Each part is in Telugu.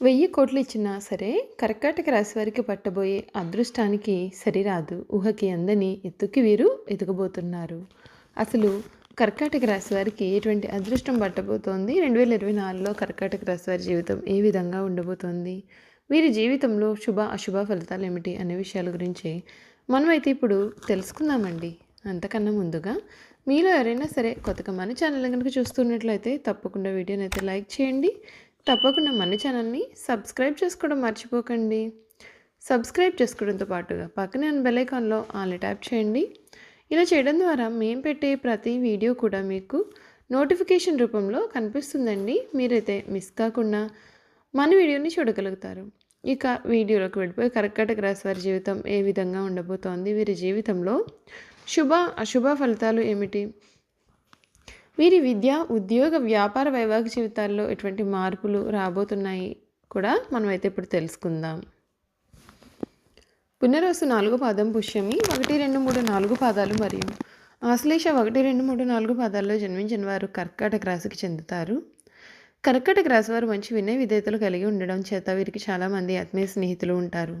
వెయ్యి కోట్లు ఇచ్చినా సరే కర్కాటక రాశి వారికి పట్టబోయే అదృష్టానికి సరిరాదు. ఊహకి అందని ఎత్తుకి వీరు ఎదుగబోతున్నారు. అసలు కర్కాటక రాశి వారికి ఎటువంటి అదృష్టం పట్టబోతోంది? రెండు వేల ఇరవై నాలుగులో కర్కాటక రాశి వారి జీవితం ఏ విధంగా ఉండబోతోంది? వీరి జీవితంలో శుభ అశుభ ఫలితాలు ఏమిటి అనే విషయాల గురించి మనమైతే ఇప్పుడు తెలుసుకుందామండి. అంతకన్నా ముందుగా మీలో ఎవరైనా సరే కొత్తగా మన ఛానల్ కనుక చూస్తున్నట్లయితే తప్పకుండా వీడియోని అయితే లైక్ చేయండి. తప్పకుండా మన ఛానల్ని సబ్స్క్రైబ్ చేసుకోవడం మర్చిపోకండి. సబ్స్క్రైబ్ చేసుకోవడంతో పాటుగా పక్కనే ఉన్న బెలైకాన్లో ఆల్ ఆన్లీ ట్యాప్ చేయండి. ఇలా చేయడం ద్వారా మేము పెట్టే ప్రతి వీడియో కూడా మీకు నోటిఫికేషన్ రూపంలో కనిపిస్తుందండి. మీరైతే మిస్ కాకుండా మన వీడియోని చూడగలుగుతారు. ఇక వీడియోలోకి వెళ్ళిపోయి కర్కాటక రాశి వారి జీవితం ఏ విధంగా ఉండబోతోంది? వీరి జీవితంలో శుభ అశుభ ఫలితాలు ఏమిటి? వీరి విద్య ఉద్యోగ వ్యాపార వైవాహిక జీవితాల్లో ఎటువంటి మార్పులు రాబోతున్నాయి కూడా మనమైతే ఇప్పుడు తెలుసుకుందాం. పునరోసు నాలుగు పాదం పుష్యమి ఒకటి రెండు మూడు నాలుగు పాదాలు మరియు ఆశ్లేష ఒకటి రెండు మూడు నాలుగు పాదాల్లో జన్మించిన వారు కర్కాటక రాశికి చెందుతారు. కర్కాటక రాశి వారు మంచి వినయ విధేయతలు కలిగి ఉండడం చేత వీరికి చాలామంది ఆత్మీయ స్నేహితులు ఉంటారు.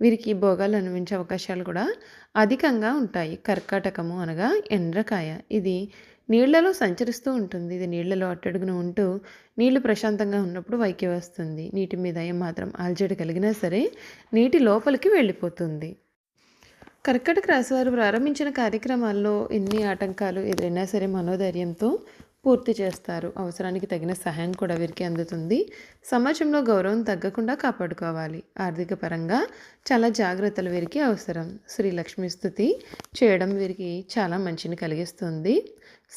వీరికి భోగాలు అనుభవించే అవకాశాలు కూడా అధికంగా ఉంటాయి. కర్కాటకము అనగా ఎండ్రకాయ. ఇది నీళ్ళలో సంచరిస్తూ ఉంటుంది. ఇది నీళ్ళలో అట్టడుగున ఉంటూ నీళ్ళు ప్రశాంతంగా ఉన్నప్పుడు వైకి వస్తుంది. నీటి మీద ఏమాత్రం అలజడి కలిగినా సరే నీటి లోపలికి వెళ్ళిపోతుంది. కర్కటక రాశివారు ప్రారంభించిన కార్యక్రమాల్లో ఎన్ని ఆటంకాలు ఎదురైనా సరే మనోధైర్యంతో పూర్తి చేస్తారు. అవసరానికి తగిన సహాయం కూడా వీరికి అందుతుంది. సమాజంలో గౌరవం తగ్గకుండా కాపాడుకోవాలి. ఆర్థిక పరంగా చాలా జాగ్రత్తలు వీరికి అవసరం. శ్రీ లక్ష్మీ స్థుతి చేయడం వీరికి చాలా మంచిని కలిగిస్తుంది.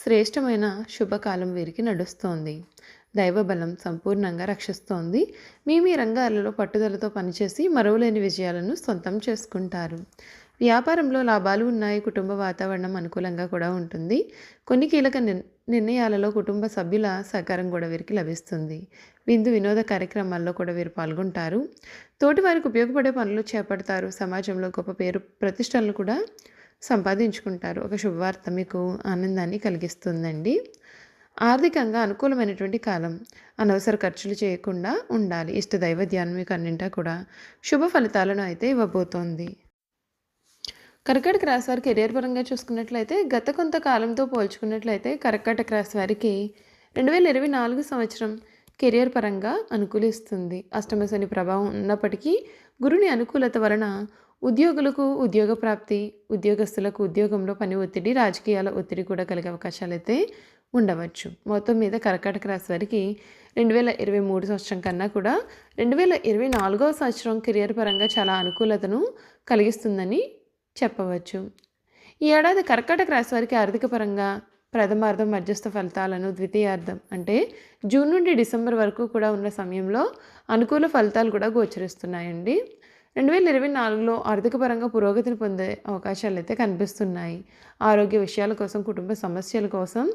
శ్రేష్టమైన శుభకాలం వీరికి నడుస్తోంది. దైవబలం సంపూర్ణంగా రక్షిస్తోంది. మీ మీ రంగాలలో పట్టుదలతో పనిచేసి మరువలేని విజయాలను సొంతం చేసుకుంటారు. వ్యాపారంలో లాభాలు ఉన్నాయి కుటుంబ వాతావరణం అనుకూలంగా కూడా ఉంటుంది. కొన్ని కీలక నిర్ణయాలలో కుటుంబ సభ్యుల సహకారం కూడా వీరికి లభిస్తుంది. విందు వినోద కార్యక్రమాల్లో కూడా వీరు పాల్గొంటారు. తోటి వారికి ఉపయోగపడే పనులు చేపడతారు. సమాజంలో గొప్ప పేరు ప్రతిష్టలను కూడా సంపాదించుకుంటారు. ఒక శుభవార్త మీకు ఆనందాన్ని కలిగిస్తుందండి. ఆర్థికంగా అనుకూలమైనటువంటి కాలం. అనవసర ఖర్చులు చేయకుండా ఉండాలి. ఇష్ట దైవ ధ్యానం మీకు అన్నింటా కూడా శుభ ఫలితాలను అయితే ఇవ్వబోతోంది. కర్కాటక రాశి వారి కెరియర్ పరంగా చూసుకున్నట్లయితే గత కొంతకాలంతో పోల్చుకున్నట్లయితే కర్కాటక రాశి వారికి రెండు వేల ఇరవై నాలుగు సంవత్సరం కెరియర్ పరంగా అనుకూలిస్తుంది. అష్టమ శని ప్రభావం ఉన్నప్పటికీ గురుని అనుకూలత వలన ఉద్యోగులకు ఉద్యోగ ప్రాప్తి ఉద్యోగస్తులకు ఉద్యోగంలో పని ఒత్తిడి రాజకీయాల ఒత్తిడి కూడా కలిగే అవకాశాలు అయితే ఉండవచ్చు. మొత్తం మీద కర్కాటక రాశి వారికి రెండు వేల ఇరవై మూడు సంవత్సరం కన్నా కూడా రెండు వేల ఇరవై నాలుగవ సంవత్సరం కెరియర్ పరంగా చాలా అనుకూలతను కలిగిస్తుందని చెప్పవచ్చు. ఈ ఏడాది కర్కాటక రాశి వారికి ఆర్థిక పరంగా ప్రథమార్థం మధ్యస్థ ఫలితాలను ద్వితీయార్థం అంటే జూన్ నుండి డిసెంబర్ వరకు కూడా ఉన్న సమయంలో అనుకూల ఫలితాలు కూడా గోచరిస్తున్నాయండి. రెండు వేల ఇరవై నాలుగులో ఆర్థికపరంగా పురోగతిని పొందే అవకాశాలు అయితే కనిపిస్తున్నాయి. ఆరోగ్య విషయాల కోసం కుటుంబ సమస్యల కోసం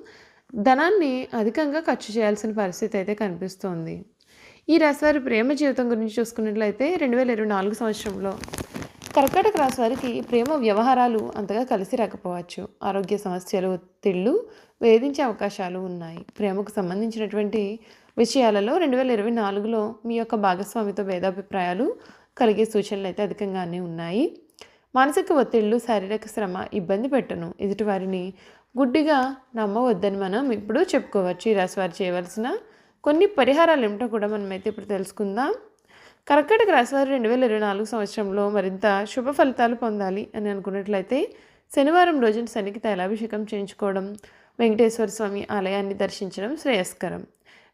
ధనాన్ని అధికంగా ఖర్చు చేయాల్సిన పరిస్థితి అయితే కనిపిస్తోంది. ఈ రాశివారి ప్రేమ జీవితం గురించి చూసుకున్నట్లయితే రెండు వేల ఇరవై నాలుగు సంవత్సరంలో కర్కాటక రాశి వారికి ప్రేమ వ్యవహారాలు అంతగా కలిసి రాకపోవచ్చు. ఆరోగ్య సమస్యలు ఒత్తిళ్ళు వేధించే అవకాశాలు ఉన్నాయి. ప్రేమకు సంబంధించినటువంటి విషయాలలో రెండు వేల ఇరవై నాలుగులో మీ యొక్క భాగస్వామితో భేదాభిప్రాయాలు కలిగే సూచనలు అయితే అధికంగానే ఉన్నాయి. మానసిక ఒత్తిళ్ళు శారీరక శ్రమ ఇబ్బంది పెట్టను. ఎదుటివారిని గుడ్డిగా నమ్మవద్దని మనం ఇప్పుడు చెప్పుకోవచ్చు. ఈ రాశి వారు చేయవలసిన కొన్ని పరిహారాలు ఏమిటో కూడా మనమైతే ఇప్పుడు తెలుసుకుందాం. కర్కటక రాశివారు రెండు వేల ఇరవై నాలుగు సంవత్సరంలో మరింత శుభ ఫలితాలు పొందాలి అని అనుకున్నట్లయితే శనివారం రోజున శనికి తైలాభిషేకం చేయించుకోవడం వెంకటేశ్వర స్వామి ఆలయాన్ని దర్శించడం శ్రేయస్కరం.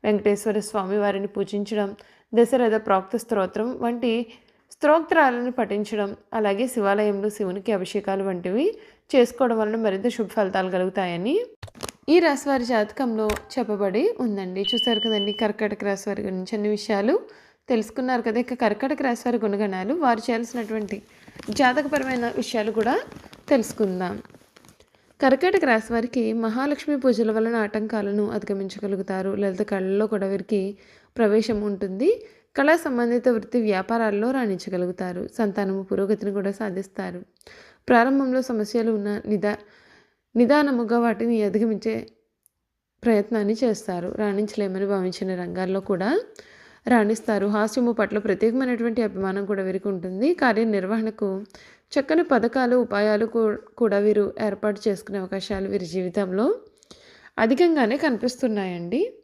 వెంకటేశ్వర స్వామి వారిని పూజించడం దశరథ ప్రాక్త స్తోత్రం వంటి స్తోత్రాలను పఠించడం అలాగే శివాలయంలో శివునికి అభిషేకాలు వంటివి చేసుకోవడం వలన మరింత శుభ ఫలితాలు కలుగుతాయని ఈ రాశివారి జాతకంలో చెప్పబడి ఉందండి. చూసారు కదండి కర్కాటక రాశివారి గురించి అన్ని విషయాలు. తెలుసుకున్నారు కదా ఇక కర్కటక రాశి వారి గుణగణాలు వారు చేయాల్సినటువంటి జాతకపరమైన విషయాలు కూడా తెలుసుకుందాం. కర్కటక రాశి వారికి మహాలక్ష్మి పూజల వలన ఆటంకాలను అధిగమించగలుగుతారు. లలిత కళల్లో కూడా వీరికి ప్రవేశం ఉంటుంది. కళా సంబంధిత వృత్తి వ్యాపారాల్లో రాణించగలుగుతారు. సంతానము పురోగతిని కూడా సాధిస్తారు. ప్రారంభంలో సమస్యలు ఉన్న నిదా నిదానముగా వాటిని అధిగమించే ప్రయత్నాన్ని చేస్తారు. రాణించలేమని భావించిన రంగాల్లో కూడా రాణిస్తారు. హాస్యము పట్ల ప్రత్యేకమైనటువంటి అభిమానం కూడా వీరికి ఉంటుంది. కార్యనిర్వహణకు చక్కని పథకాలు ఉపాయాలు కూడా వీరు ఏర్పాటు చేసుకునే అవకాశాలు వీరి జీవితంలో అధికంగానే కనిపిస్తున్నాయండి.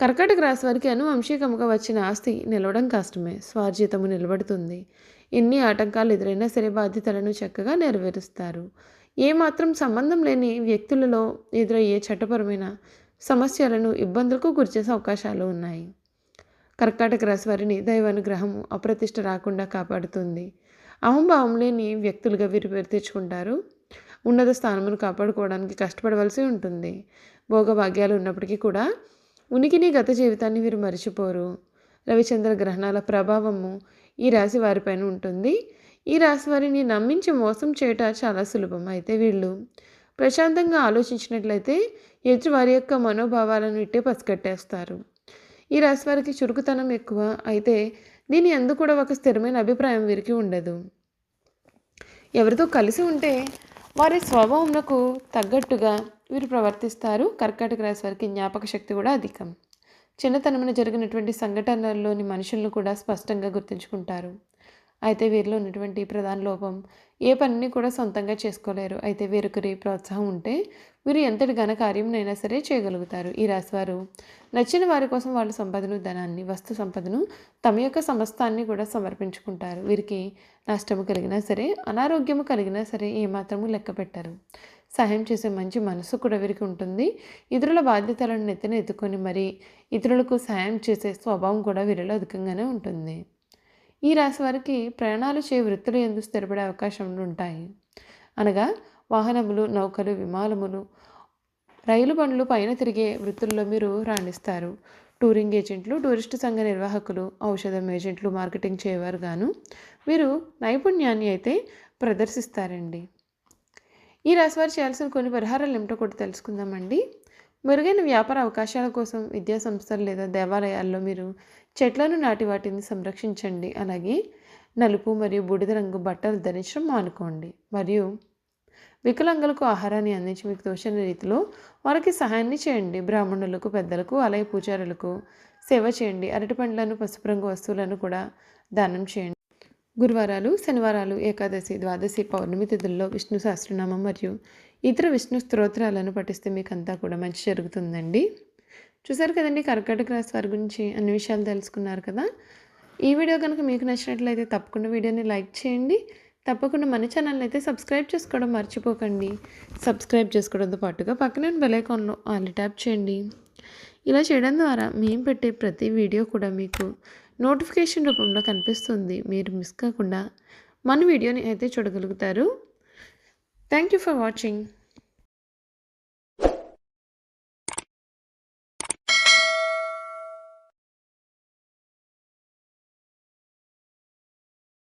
కర్కాటక రాశి వారికి అనువంశీకముగా వచ్చిన ఆస్తి నిలవడం కష్టమే. స్వార్జితము నిలబడుతుంది. ఎన్ని ఆటంకాలు ఎదురైనా సరే బాధ్యతలను చక్కగా నెరవేరుస్తారు. ఏమాత్రం సంబంధం లేని వ్యక్తులలో ఎదురయ్యే చట్టపరమైన సమస్యలను ఇబ్బందులకు గురిచేసే అవకాశాలు ఉన్నాయి. కర్కాటక రాశి వారిని దైవానుగ్రహం అప్రతిష్ట రాకుండా కాపాడుతుంది. అహంభావం లేని వ్యక్తులుగా వీరు పేరు తెచ్చుకుంటారు. ఉన్నత స్థానమును కాపాడుకోవడానికి కష్టపడవలసి ఉంటుంది. భోగభాగ్యాలు ఉన్నప్పటికీ కూడా ఉనికిని గత జీవితాన్ని వీరు మరిచిపోరు. రవిచంద్ర గ్రహణాల ప్రభావము ఈ రాశి వారిపైన ఉంటుంది. ఈ రాశి వారిని నమ్మించి మోసం చేయట చాలా సులభం అయితే వీళ్ళు. ప్రశాంతంగా ఆలోచించినట్లయితే ఎదుటి వారి యొక్క మనోభావాలను ఇట్టే పసిగట్టేస్తారు. ఈ రాశి వారికి చురుకుతనం ఎక్కువ. అయితే దీని అందు కూడా ఒక స్థిరమైన అభిప్రాయం వీరికి ఉండదు. ఎవరితో కలిసి ఉంటే వారి స్వభావంకు తగ్గట్టుగా వీరు ప్రవర్తిస్తారు. కర్కాటక రాశి వారికి జ్ఞాపక శక్తి కూడా అధికం. చిన్నతనమున జరిగినటువంటి సంఘటనల్లోని మనుషులను కూడా స్పష్టంగా గుర్తుంచుకుంటారు. అయితే వీరిలో ఉన్నటువంటి ప్రధాన లోపం ఏ పనిని కూడా సొంతంగా చేసుకోలేరు. అయితే వీరికి ప్రోత్సాహం ఉంటే వీరు ఎంతటి ఘన కార్యంనైనా సరే చేయగలుగుతారు. ఈ రాశివారు నచ్చిన వారి కోసం వాళ్ళ సంపదను ధనాన్ని వస్తు సంపదను తమ యొక్క సమస్తాన్ని కూడా సమర్పించుకుంటారు. వీరికి నష్టము కలిగినా సరే అనారోగ్యము కలిగినా సరే ఏమాత్రము లెక్క పెట్టారు. సహాయం చేసే మంచి మనసు కూడా వీరికి ఉంటుంది. ఇతరుల బాధ్యతలను నెత్తిన ఎత్తుకొని మరి ఇతరులకు సహాయం చేసే స్వభావం కూడా వీరిలో అధికంగానే ఉంటుంది. ఈ రాశి వారికి ప్రయాణాలు చే వృత్తులు ఎందు స్థిరపడే అవకాశములు ఉంటాయి. అనగా వాహనములు నౌకలు విమానములు రైలు బండ్లు పైన తిరిగే వృత్తుల్లో మీరు రాణిస్తారు. టూరింగ్ ఏజెంట్లు టూరిస్ట్ సంఘ నిర్వాహకులు ఔషధం ఏజెంట్లు మార్కెటింగ్ చేయవారు గాను వీరు నైపుణ్యాన్ని అయితే ప్రదర్శిస్తారండి. ఈ రాశివారు చేయాల్సిన కొన్ని పరిహారాలు ఏమిటో కూడా తెలుసుకుందామండి. మెరుగైన వ్యాపార అవకాశాల కోసం విద్యా సంస్థలు లేదా దేవాలయాల్లో మీరు చెట్లను నాటి వాటిని సంరక్షించండి. అలాగే నలుపు మరియు బూడిద రంగు బట్టలు ధరించడం మానుకోండి. మరియు వికలాంగులకు ఆహారాన్ని అందించి మీకు తోచిన రీతిలో వారికి సహాయాన్ని చేయండి. బ్రాహ్మణులకు పెద్దలకు అలాగే పూజారులకు సేవ చేయండి. అరటి పండ్లను పసుపు రంగు వస్తువులను కూడా దానం చేయండి. గురువారాలు శనివారాలు ఏకాదశి ద్వాదశి పౌర్ణమి తిథుల్లో విష్ణు సహస్రనామం మరియు ఇతర విష్ణు స్తోత్రాలను పఠిస్తే మీకు అంతా కూడా మంచి జరుగుతుందండి. చూసారు కదండి కర్కాటక రాశి వారి గురించి అన్ని విషయాలు తెలుసుకున్నారు కదా? ఈ వీడియో కనుక మీకు నచ్చినట్లయితే తప్పకుండా వీడియోని లైక్ చేయండి. తప్పకుండా మన ఛానల్ అయితే సబ్స్క్రైబ్ చేసుకోవడం మర్చిపోకండి. సబ్స్క్రైబ్ చేసుకోవడంతో పాటుగా పక్కనే బెలైకాన్లో ఆల్ ట్యాప్ చేయండి. ఇలా చేయడం ద్వారా మేము పెట్టే ప్రతి వీడియో కూడా మీకు నోటిఫికేషన్ రూపంలో కనిపిస్తుంది. మీరు మిస్ కాకుండా మన వీడియోని అయితే చూడగలుగుతారు. Thank you for watching.